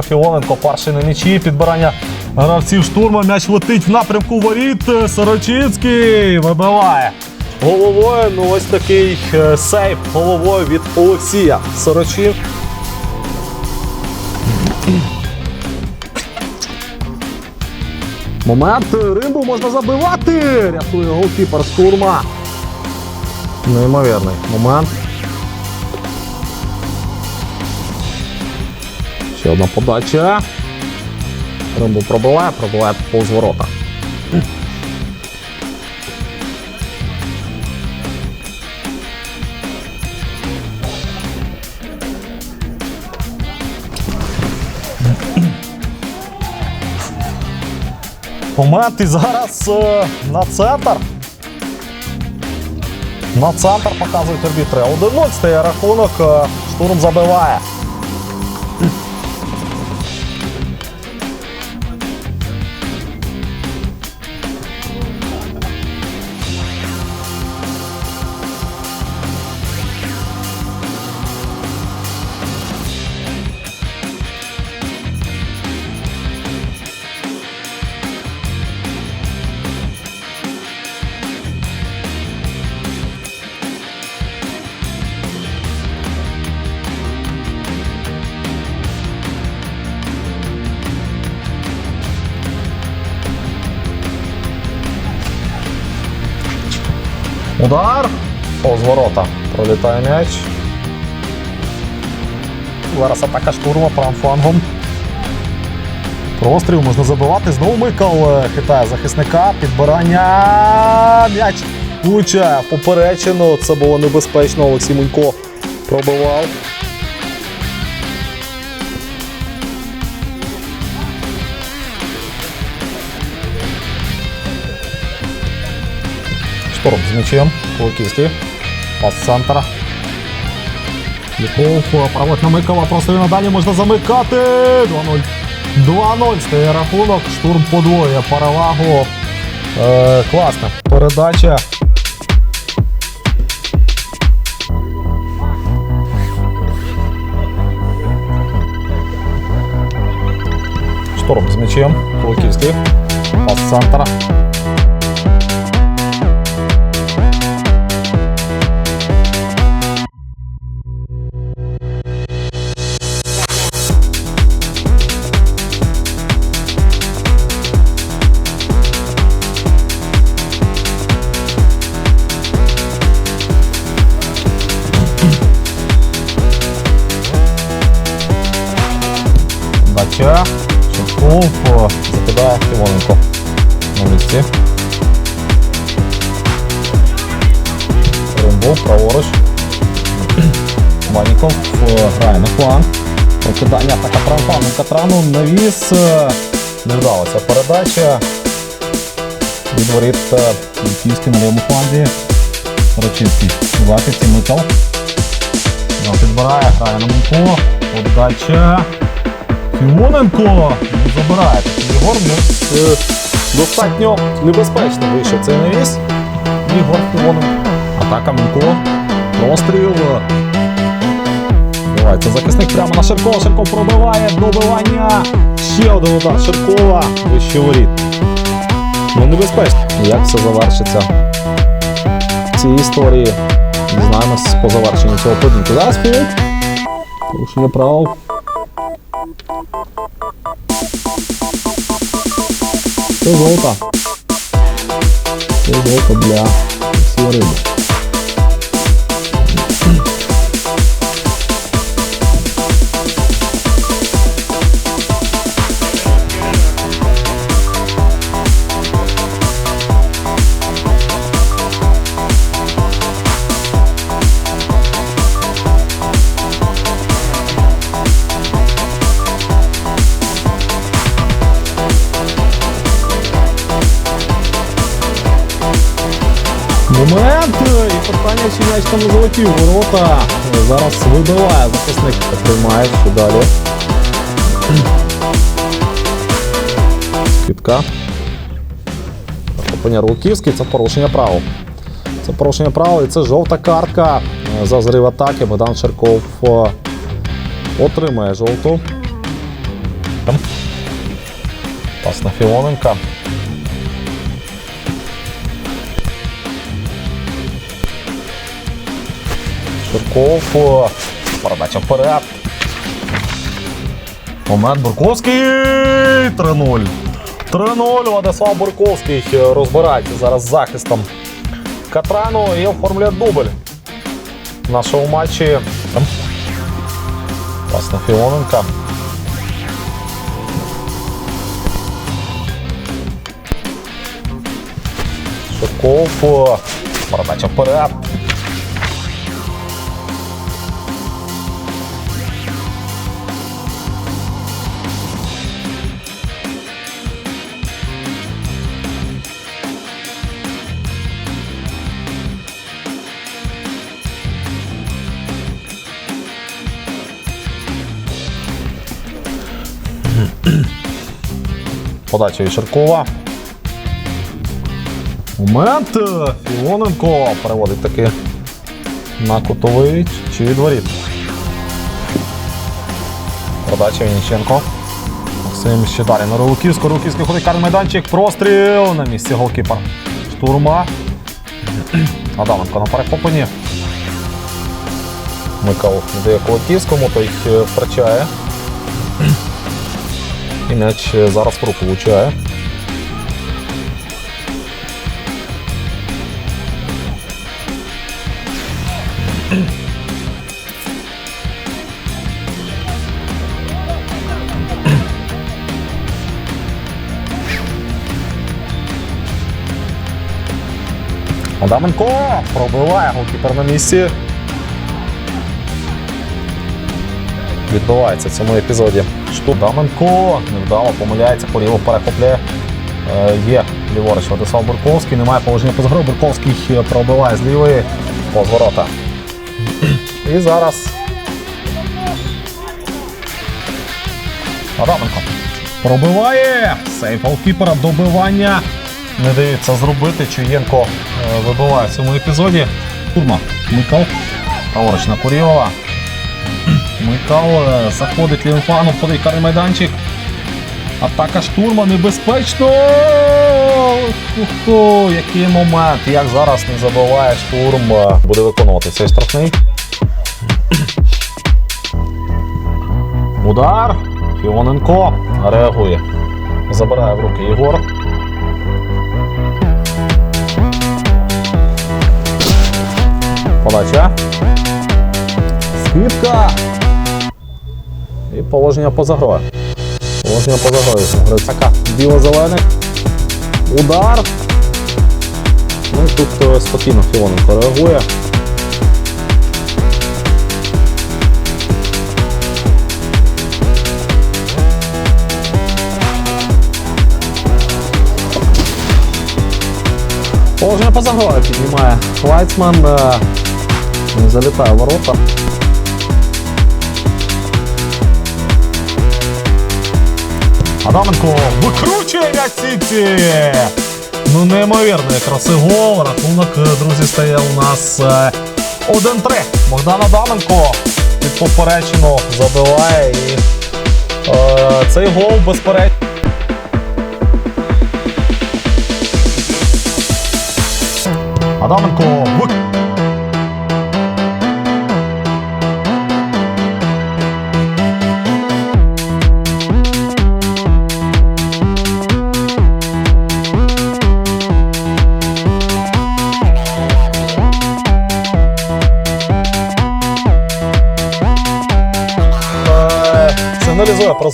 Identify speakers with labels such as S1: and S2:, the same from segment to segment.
S1: Фіоленко перший на м'ячі. Підбирання гравців штурма. М'яч летить в напрямку воріт. Сорочинський вибиває. Головою, ну ось такий е, сейв головою від Олексія Сорочин. Момент римбу можна забивати. Рятує голкіпер штурма. Неймовірний момент. Ще одна подача. Римбу пробиває, пробиває повз ворота. Зараз е, на центр. На центр показують арбітри. 1-0 стає рахунок. е, Штурм забиває. Удар. Повз ворота. Пролітає м'яч. Зараз атака штурма правим флангом. Простріл можна забивати. Знову Микал е, хитає захисника. Підбирання. М'яч влучає в. Це було небезпечно. Олексій Мунько пробивав. Шторм з м'ячем. Куликівський. Пас центра. Ліков проводить на Микола. Просто надалі можна замикати. 2-0. 2-0 стає рахунок. Штурм подвоює перевагу. Е, класна передача. Шторм з м'ячем. Куликівський. Пас центра. Шевков о, закидає Філоненко на місці. Римбов, праворуч. Ваніков е, грає на фланг. Прокидання атака флангом Катрану. Навіс. е, Не вдалася передача. Від воріт е, Луківський на лівому фланзі. Рочинський. У захисті Микал. Підбирає, грає на Мунько. Подача. Філоненко забирає такий Ігор. Ну, достатньо небезпечно вийшов цей навіс. Ігор Філоненко. Атака Мунько. Простріл. Це захисник прямо на Ширкова. Ширков пробиває. Добивання. Ще один удар Ширкова. Вище воріт. Ну, небезпечно. Як все завершиться в цій історії? Дізнаємось по завершенню цього поєдинку. Зараз філ. Порушення правил. Це золото. Це золото для всієї риби. Момент! І питання, чи м'яч там у ворота. Зараз вибиває захисник, приймає що далі. Скидка. Захоплення Рулківський, це порушення правил. Це порушення правил і це жовта картка е, за зрив атаки. Богдан Ширков е, отримає жовту. Пас на Філоненка. Ширков. о, Передача вперед. Момент Бурковський. 3-0. 3-0. Владислав Бурковський розбирається зараз захистом Катрану і оформлює дубль в нашому матчі. Пас на Філоненка. Ширков. Передача вперед. Подача від Ширкова. Момент. Філоненко переводить таки на кутовий чи від воріт. Подача Вінниченко. Максим ще далі на Рулуківську. Рулуківський ходить карний майданчик. Простріл на місці голкіпер. Штурма. Адаменко на перехопленні. Микал дає Колоківському, той е, втрачає. І м'яч е, зараз в руку влучає. Адаменко пробиває голкіпер на місці. Відбувається в цьому епізоді. Шту Даменко невдало помиляється, поліво перехоплює. Е, є ліворуч Владислав Бурковський, немає положення поза грою. Бурковський е, пробиває з лівої повз ворота. І зараз Адаменко пробиває. Сейф голкіпера, добивання. Не дається зробити. Чуєнко е, вибиває в цьому епізоді. Турма. Микал. Праворуч на Курілова. Микал е, заходить лівим флангом, входить карний майданчик. Атака штурма небезпечно. Ху-ху, який момент. Як зараз не забиває штурм. е, Буде виконувати цей штрафний. Удар. Фіоненко реагує. Забирає в руки Єгор. Подача. Скидка. І положення поза грою. Положення поза грою. Грицака. Біло-зелених. Удар. Ну і тут е, спокійно Філоненко реагує. Положення поза грою піднімає Вайцман. е, залітає ворота. Адаменко викручує м'яч Сіті! Ну, неймовірний краси гол. Рахунок, е, друзі, стає у нас е, 1-3. Богдан Адаменко під поперечину забиває і е, цей гол безперечно. Адаменко вик...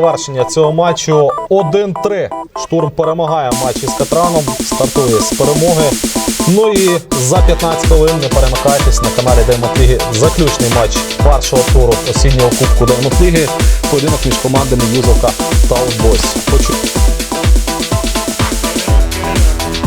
S1: завершення цього матчу 1-3. Штурм перемагає матч матчі з Катраном, стартує з перемоги. Ну і за 15 хвилин не перемикайтесь на каналі Деймотліги. Заключний матч першого туру осіннього кубку Деймотліги. Поєдинок між командами Юзовка та Outboys. Почу...